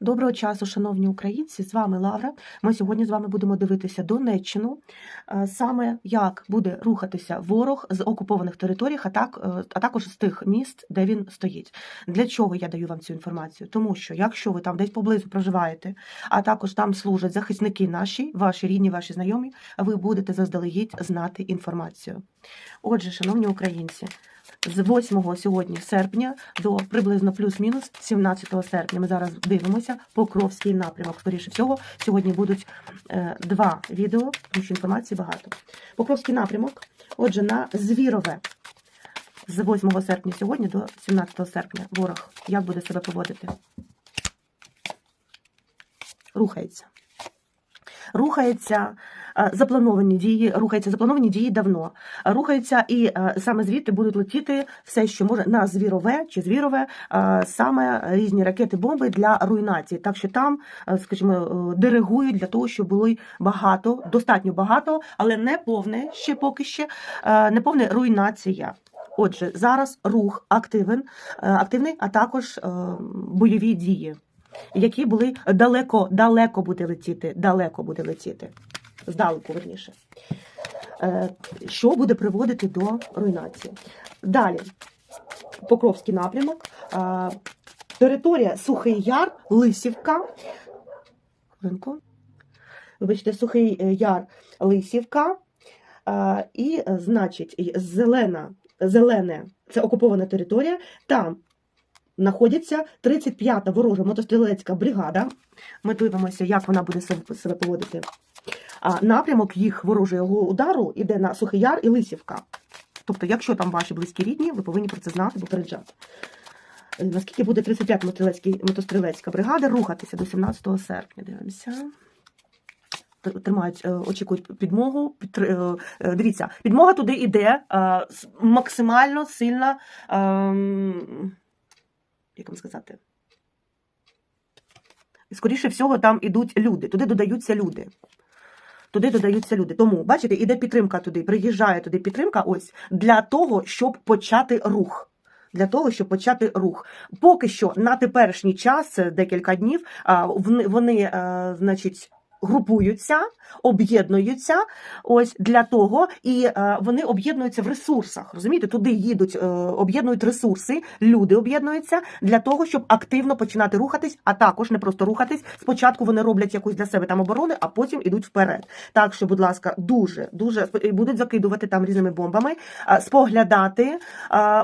Доброго часу, шановні українці! З вами Лавра. Ми сьогодні з вами будемо дивитися Донеччину, е, саме як буде рухатися ворог з окупованих територій, а, так, е, а також з тих міст, де він стоїть. Для чого я даю вам цю інформацію? Тому що якщо ви там десь поблизу проживаєте, а також там служать захисники наші, ваші рідні, ваші знайомі, ви будете заздалегідь знати інформацію. Отже, шановні українці. З 8 сьогодні серпня до приблизно плюс-мінус 17 серпня. Ми зараз дивимося Покровський напрямок. Скоріше всього, сьогодні будуть е, два відео, тому що інформації багато. Покровський напрямок. Отже, на Звірове з 8 серпня сьогодні до 17 серпня ворог як буде себе поводити? Рухається. Рухається е, заплановані дії, рухаються заплановані дії давно. Рухаються і е, саме звідти будуть летіти все, що може на звірове чи звірове, е, саме різні ракети, бомби для руйнації. Так що там, скажімо, диригують для того, щоб було багато, достатньо багато, але не повне ще поки ще, не повне руйнація. Отже, зараз рух активен, активний, а також бойові дії які були далеко, далеко буде летіти, далеко буде летіти, здалеку, верніше. Е, Що буде приводити до руйнації? Далі, Покровський напрямок, е, територія Сухий Яр, Лисівка. Хвилинку. Вибачте, Сухий е, Яр, Лисівка. І, значить, зелена, зелене це окупована територія. Там знаходиться 35-та ворожа мотострілецька бригада. Ми дивимося, як вона буде себе поводити. А напрямок їх ворожого удару іде на Сухий Яр і Лисівка. Тобто, якщо там ваші близькі рідні, ви повинні про це знати, попереджати. Е, Наскільки буде 35-та мотострілецька бригада рухатися до 17 серпня? Дивимося. Тримають, е, очікують підмогу. Е, Дивіться, підмога туди йде максимально сильна. Як вам сказати? Скоріше всього, там ідуть люди, туди додаються люди. Туди додаються люди. Тому, бачите, іде підтримка туди, приїжджає туди підтримка ось для того, щоб почати рух. Для того, щоб почати рух. Поки що на теперішній час, декілька днів, вони, вони значить, групуються, об'єднуються ось для того, і е, вони об'єднуються в ресурсах. Розумієте, туди їдуть, е, об'єднують ресурси, люди об'єднуються для того, щоб активно починати рухатись, а також не просто рухатись. Спочатку вони роблять якусь для себе там оборони, а потім ідуть вперед. Так що, будь ласка, дуже дуже будуть закидувати там різними бомбами, е, споглядати.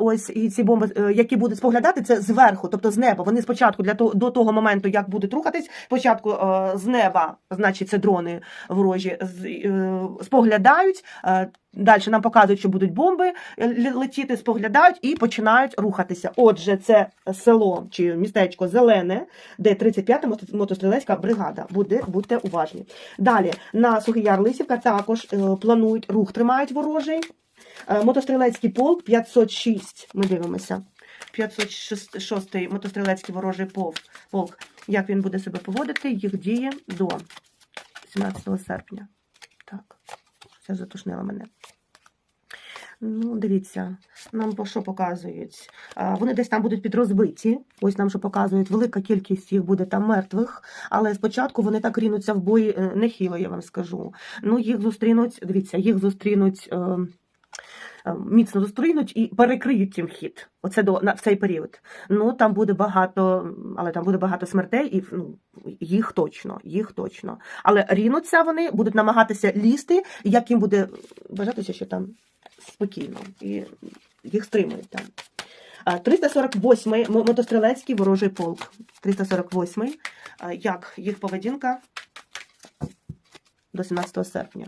Ось і ці бомби, які будуть споглядати, це зверху, тобто з неба. Вони спочатку для того до того моменту, як будуть рухатись, спочатку з неба, значить, це дрони ворожі, е, споглядають. е, Далі нам показують, що будуть бомби е, летіти, споглядають і починають рухатися. Отже, це село чи містечко зелене, де 35-та мотострілецька бригада. Буде, будьте уважні. Далі на Сухий Яр Лисівка також планують рух, тримають ворожий. Мотострілецький полк 506. Ми дивимося. 506 мотострілецький ворожий полк. Як він буде себе поводити? Їх діє до 17 серпня. Так, це затушнило мене. Ну, дивіться, нам що показують? Вони десь там будуть підрозбиті. Ось нам що показують, велика кількість їх буде там мертвих. Але спочатку вони так рінуться в бої е, нехило, я вам скажу. Ну, їх зустрінуть, дивіться, їх зустрінуть. Е, е, Міцно зустрінуть і перекриють цим хід. Оце до на в цей період. Ну там буде багато, але там буде багато смертей, і ну їх точно, їх точно. Але рінуться вони, будуть намагатися лізти, як їм буде бажатися, що там спокійно, і їх стримують там. 348-й мотострілецький ворожий полк. 348-й. Як їх поведінка до 17 серпня.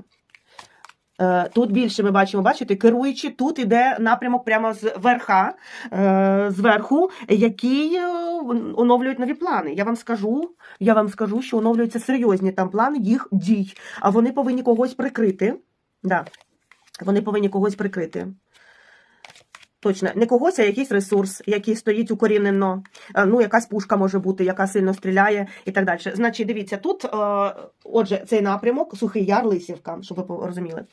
Е, Тут більше ми бачимо, бачите, керуючи, тут іде напрямок прямо з верха, е, зверху, який е, оновлюють нові плани. Я вам скажу, я вам скажу, що оновлюються серйозні там плани їх дій, а вони повинні когось прикрити. Да. Вони повинні когось прикрити. Точно, не когось, а якийсь ресурс, який стоїть укорінено. Е, Ну, якась пушка може бути, яка сильно стріляє і так далі. Значить, дивіться, тут, е, отже, цей напрямок, сухий яр, лисівка, щоб ви розуміли.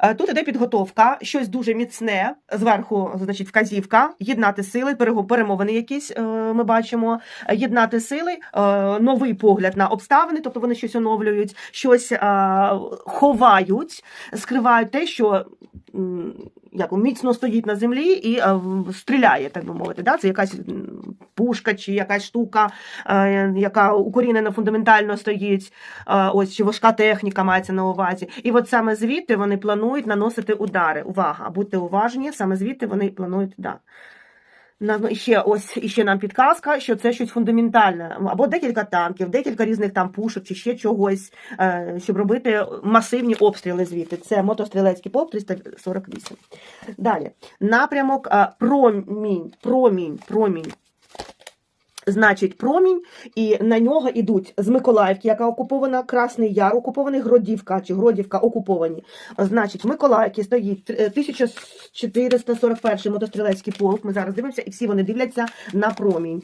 Е, Тут іде підготовка, щось дуже міцне, зверху, значить, вказівка, єднати сили, перемовини якісь ми бачимо, єднати сили, новий погляд на обставини, тобто вони щось оновлюють, щось ховають, скривають те, що як міцно стоїть на землі і е, стріляє, так би мовити. Да? Це якась пушка чи якась штука, е, яка укорінена фундаментально стоїть, е, ось чи важка техніка мається на увазі. І от саме звідти вони планують наносити удари. Увага, будьте уважні, саме звідти вони планують да. Нам ще ось і ще нам підказка, що це щось фундаментальне, або декілька танків, декілька різних там пушок, чи ще чогось, е, щоб робити масивні обстріли звідти. Це мотострілецький полк 348. Далі напрямок е, промінь, промінь, промінь. Значить, промінь, і на нього йдуть з Миколаївки, яка окупована, Красний Яр, окупований Гродівка чи Гродівка окуповані. Значить, в Миколаївці стоїть е, 1441 мотострілецький полк. Ми зараз дивимося, і всі вони дивляться на промінь.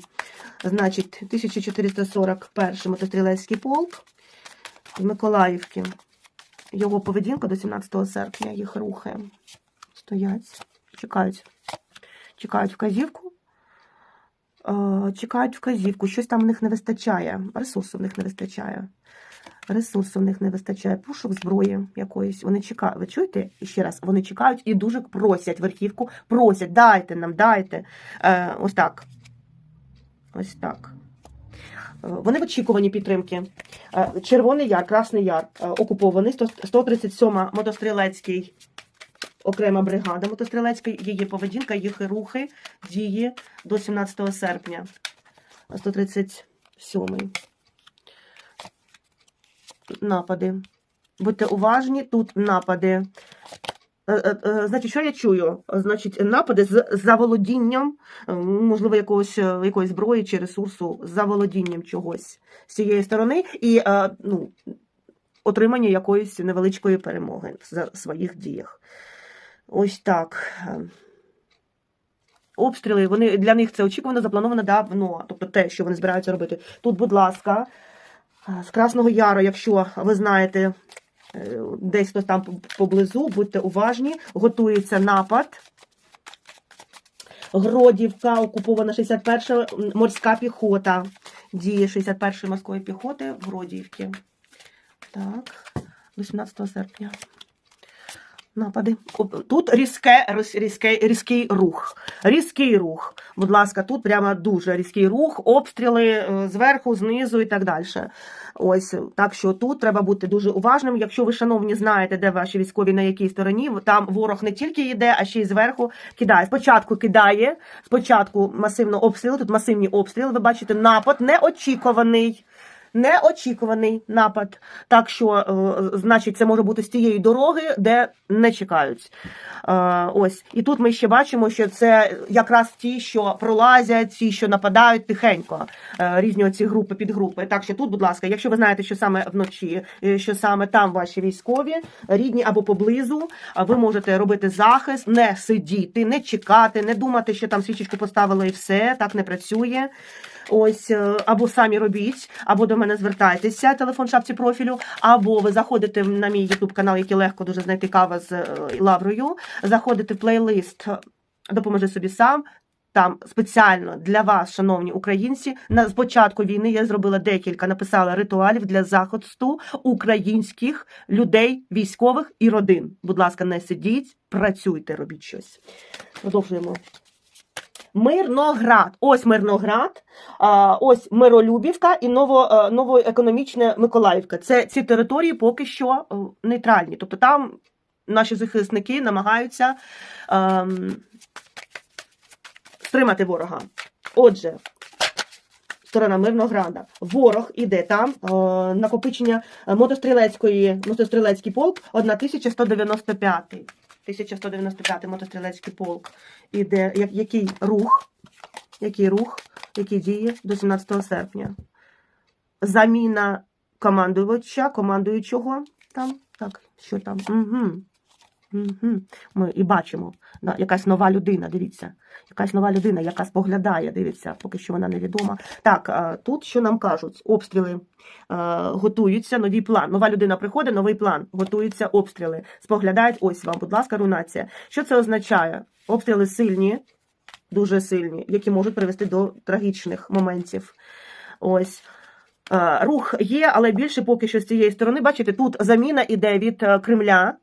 Значить, 1441 мотострілецький полк в Миколаївці. Його поведінка до 17 серпня, їх рухи стоять, чекають, чекають вказівку. Е, чекають вказівку, щось там в них не вистачає, ресурсу в них не вистачає. Ресурсу в них не вистачає, пушок зброї якоїсь. Вони чекають. Ви чуєте? Ще раз, вони чекають і дуже просять верхівку, просять, дайте нам, дайте. Е, ось так. Ось так. Е, Вони в очікуванні підтримки. Е, Червоний Яр, Красний Яр окупований, 100 137 мотострілецький окрема бригада мотострілецька, її поведінка, їх рухи, дії до 17 серпня. 137. Напади. Будьте уважні, тут напади. Е, е, е, Значить, що я чую? Значить, напади з заволодінням, можливо, якогось, якоїсь зброї чи ресурсу, з заволодінням чогось з цієї сторони, і ну, отримання якоїсь невеличкої перемоги в своїх діях. Ось так. Обстріли, вони для них це очікувано, заплановано давно. Тобто те, що вони збираються робити. Тут, будь ласка, з Красного Яру, якщо ви знаєте, е, десь хтось там поблизу, будьте уважні, готується напад. Гродівка, окупована 61-ша морська піхота. Діє 61-ї морської піхоти в Гродівці. Так, 18 серпня. Напади. Тут різке, різке, різкий рух. Різкий рух. Будь ласка, тут прямо дуже різкий рух, обстріли е, зверху, знизу і так далі. Ось так що тут треба бути дуже уважним. Якщо ви, шановні, знаєте, де ваші військові на якій стороні, там ворог не тільки йде, а ще й зверху кидає. Спочатку кидає, спочатку масивно обстріли, тут масивні обстріли. Ви бачите, напад неочікуваний. Неочікуваний напад. Так що, е, значить, це може бути з тієї дороги, де не чекають. Е, ось. І тут ми ще бачимо, що це якраз ті, що пролазять, ті, що нападають тихенько, е, різні оці групи, підгрупи. Так що тут, будь ласка, якщо ви знаєте, що саме вночі, що саме там ваші військові, рідні або поблизу, ви можете робити захист, не сидіти, не чекати, не думати, що там свічечку поставили і все, так не працює. Ось е, або самі робіть, або до мене звертайтеся, телефон в шапці профілю, або ви заходите на мій ютуб канал, який легко дуже знайти кава з е, Лаврою. Заходите в плейлист Допоможи собі сам. Там спеціально для вас, шановні українці, на з початку війни я зробила декілька, написала ритуалів для захисту українських людей, військових і родин. Будь ласка, не сидіть, працюйте, робіть щось. Продовжуємо. Мирноград. Ось Мирноград, ось Миролюбівка і ново, е, новоекономічна Миколаївка. Це ці території поки що е, нейтральні. Тобто там наші захисники намагаються ем, стримати ворога. Отже, сторона Мирнограда. Ворог іде там. Е, накопичення мотострілецької, мотострілецький полк 1195. 1195 мотострілецький полк іде. Я- Який рух? Який рух, який діє до 17 серпня? Заміна командувача, командуючого там. Так, що там? Угу. Мгм. Ми і бачимо, якась нова людина, дивіться. Якась нова людина, яка споглядає, дивіться, поки що вона невідома. Так, тут що нам кажуть? Обстріли готуються, новий план. Нова людина приходить, новий план. Готуються обстріли. Споглядають, ось вам, будь ласка, рунація. Що це означає? Обстріли сильні, дуже сильні, які можуть привести до трагічних моментів. Ось. Рух є, але більше поки що з цієї сторони. Бачите, тут заміна іде від е, Кремля.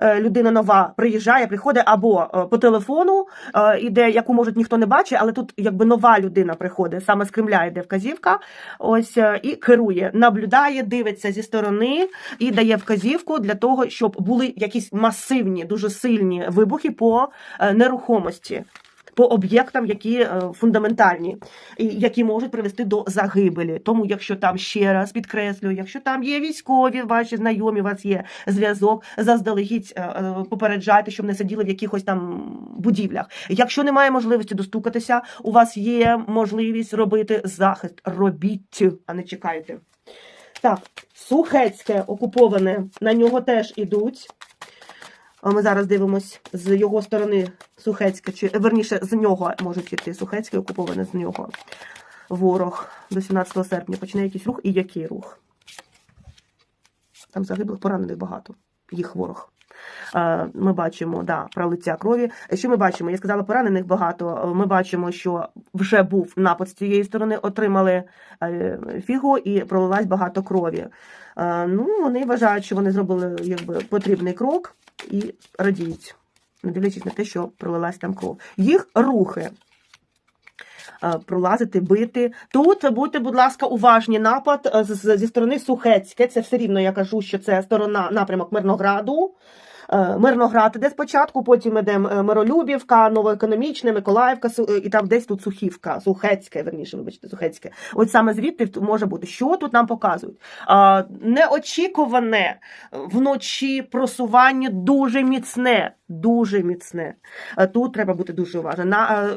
Е, Людина нова приїжджає, приходить або е, по телефону е, іде, яку може ніхто не бачить, але тут якби нова людина приходить, саме з Кремля йде вказівка. Ось і керує, наблюдає, дивиться зі сторони і дає вказівку для того, щоб були якісь масивні, дуже сильні вибухи по нерухомості. По об'єктам, які е, фундаментальні, і які можуть привести до загибелі. Тому, якщо там ще раз підкреслюю, якщо там є військові, ваші знайомі, у вас є зв'язок, заздалегідь е, е, попереджайте, щоб не сиділи в якихось там будівлях. Якщо немає можливості достукатися, у вас є можливість робити захист. Робіть, а не чекайте. Так, Сухецьке окуповане, на нього теж ідуть. А Ми зараз дивимось з його сторони Сухецьке, чи верніше з нього можуть іти Сухецьке, окуповане з нього. Ворог до 17 серпня почне якийсь рух і який рух? Там загиблих поранених багато, їх ворог. Е, Ми бачимо да, пролиття крові. Що ми бачимо? Я сказала, поранених багато. Е, Ми бачимо, що вже був напад з цієї сторони, отримали е, фігу і пролилась багато крові. Ну, вони вважають, що вони зробили якби потрібний крок і радіють, не дивлячись на те, що пролилась там кров. Їх рухи. Пролазити, бити. Тут будьте, будь ласка, уважні. Напад зі сторони Сухецьке. Це все рівно я кажу, що це сторона напрямок Мирнограду. Е, Мирноград іде спочатку, потім іде е, Миролюбівка, Новоекономічне, Миколаївка, і там десь тут Сухівка, Сухецьке, верніше, вибачте, Сухецьке. От саме звідти може бути. Що тут нам показують? Неочікуване вночі просування дуже міцне. Дуже міцне. Е, Тут треба бути дуже уважним. На е,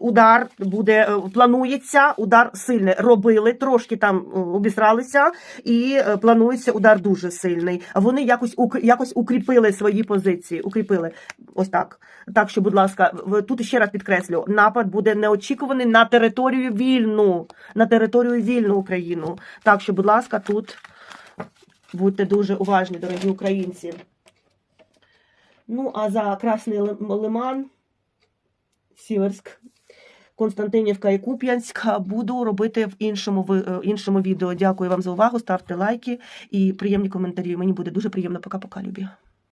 удар буде е, планується, удар сильний. Робили, трошки там обісралися, і планується удар дуже сильний. Вони якось якось укріпили свої позиції. Укріпили ось так. Так що, будь ласка, тут ще раз підкреслю: напад буде неочікуваний на територію вільну, на територію вільну Україну. Так що, будь ласка, тут будьте дуже уважні, дорогі українці. Ну, а за Красний Лиман, Сіверськ, Константинівка і Куп'янська буду робити в іншому, ви- е, іншому відео. Дякую вам за увагу. Ставте лайки і приємні коментарі. Мені буде дуже приємно. Пока-пока, любі.